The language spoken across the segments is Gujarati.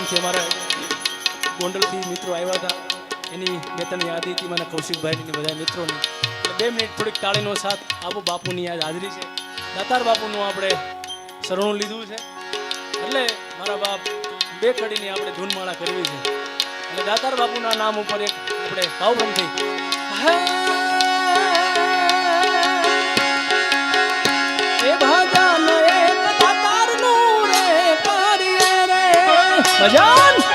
પાટણથી અમારા ગોંડલથી મિત્રો આવ્યા હતા. એની બે યાદી હતી મને કૌશિકભાઈની બધા મિત્રોની. એટલે બે મિનિટ થોડીક તાળીનો સાથ આપો બાપુની યાદ હાજરી છે. દાતાર બાપુનું આપણે શરણું લીધું છે. એટલે મારા બાપ બે કડીની આપણે ધૂનમાળા કરવી છે. એટલે દાતાર બાપુના નામ ઉપર એક આપણે ભાવબંધી એ ભજન ભાવબંધી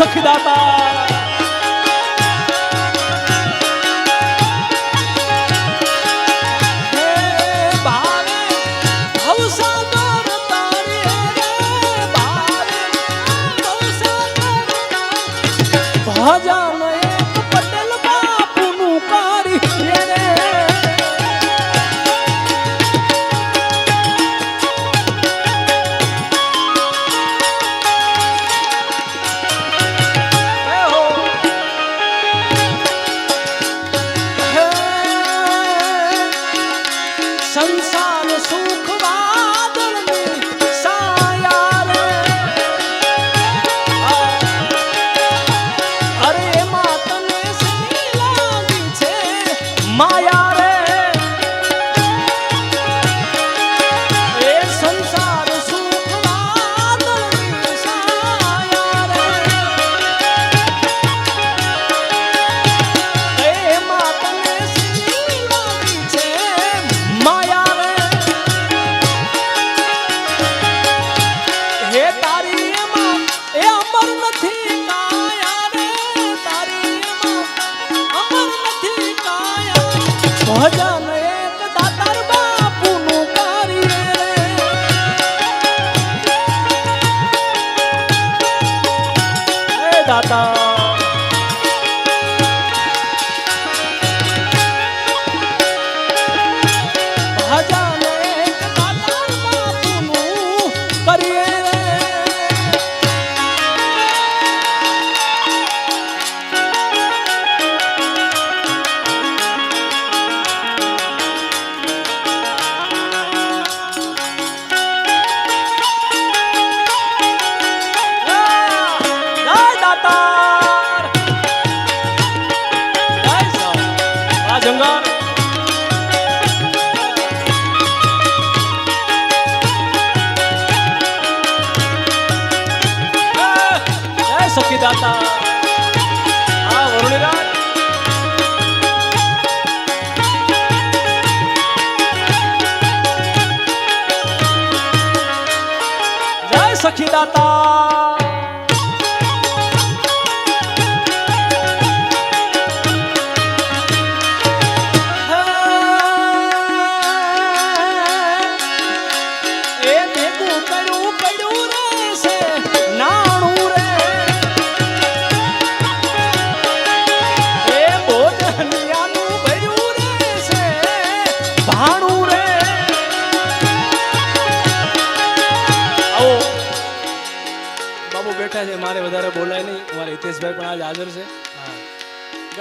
সখদাতা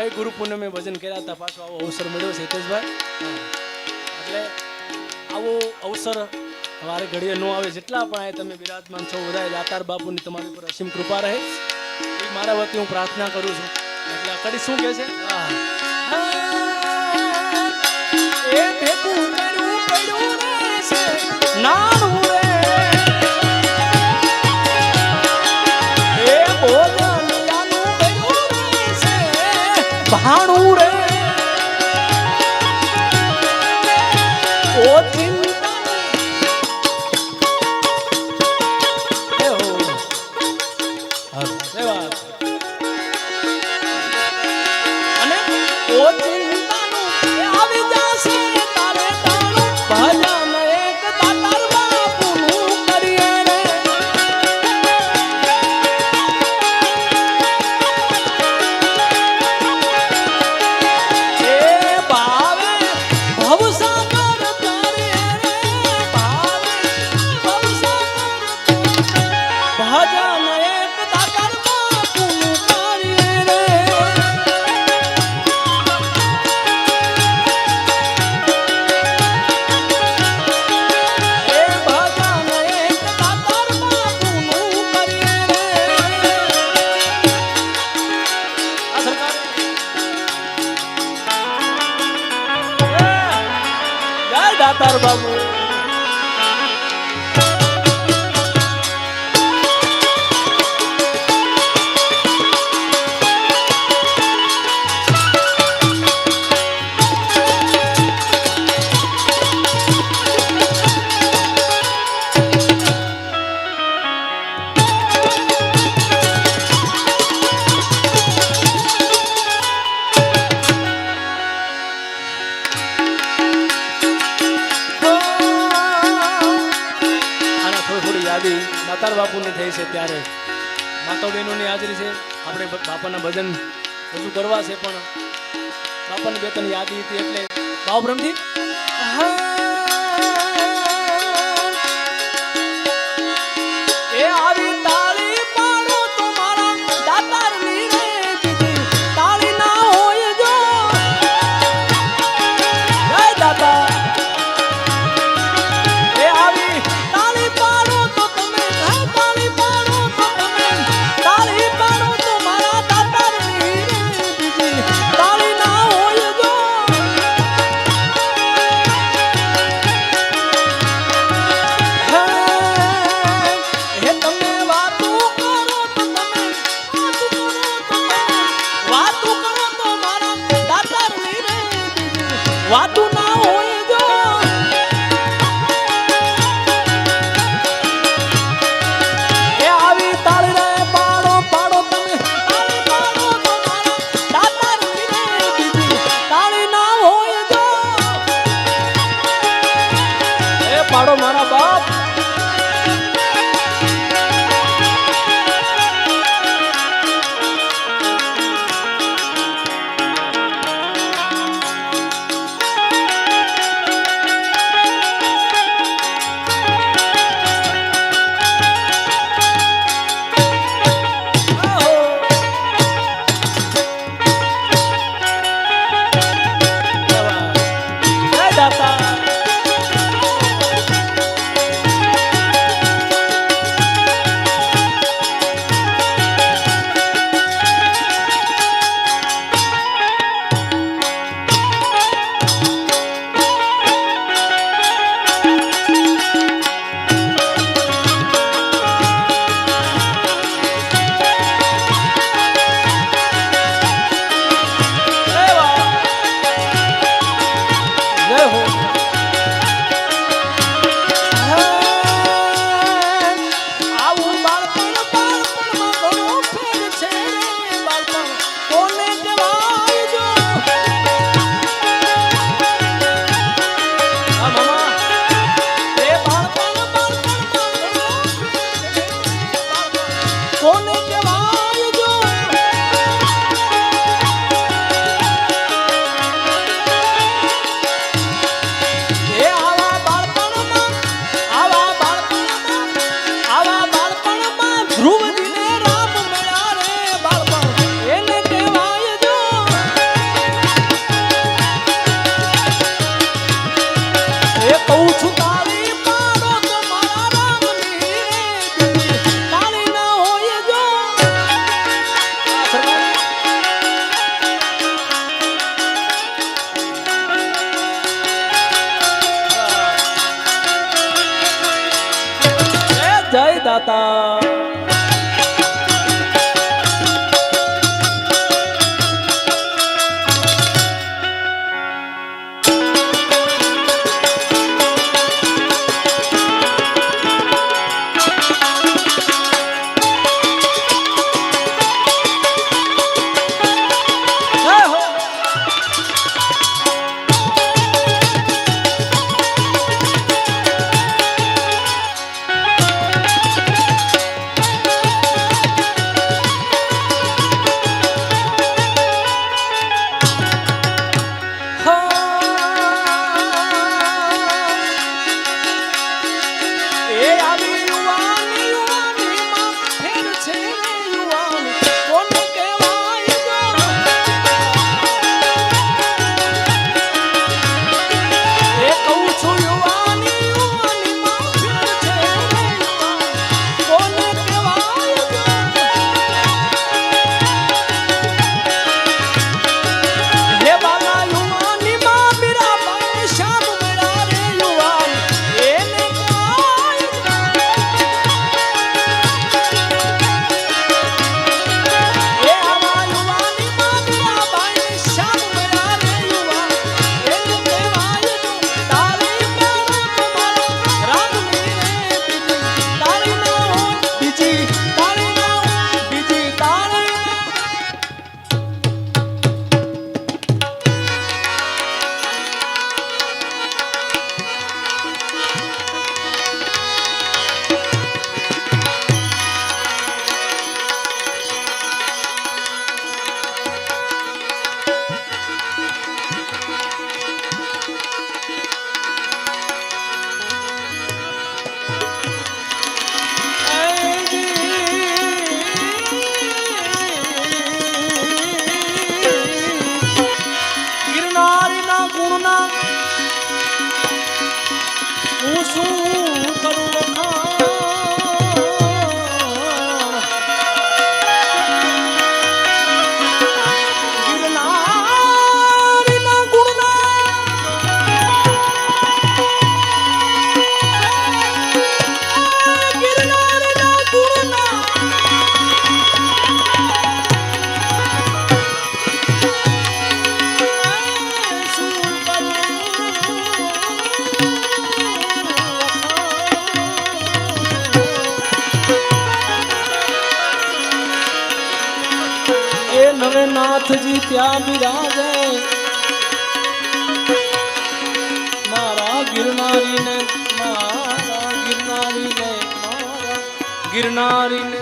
ગઈ ગુરુ પૂનમે ભજન કર્યા હતા. પાછો આવો અવસર મળ્યો છે હિતેશભાઈ. એટલે આવો અવસર મારે ઘડીએ ન આવે. જેટલા પણ આ તમે બિરાજમાન છો બધા દાતાર બાપુની તમારી ઉપર અસીમ કૃપા રહે. એ મારા વતી હું પ્રાર્થના કરું છું. એટલે આ કડી શું કહે છે? હા. એ ભેગું કર્યું પડ્યું રે ભાણું રે યાદી દાતાર બાપુની થઈ છે ત્યારે. માતા બહેનોની હાજરી છે. આપણે બાપાના ભજન રજૂ કરવા છે પણ બાપાની બે ત્રણ યાદી હતી એટલે. બાવ ભાવભ્રમથી দাতা। નાથજી ત્યાં બિરાજે. મારા ગિરનારીને મારા ગિરનારીને મારા ગિરનારીને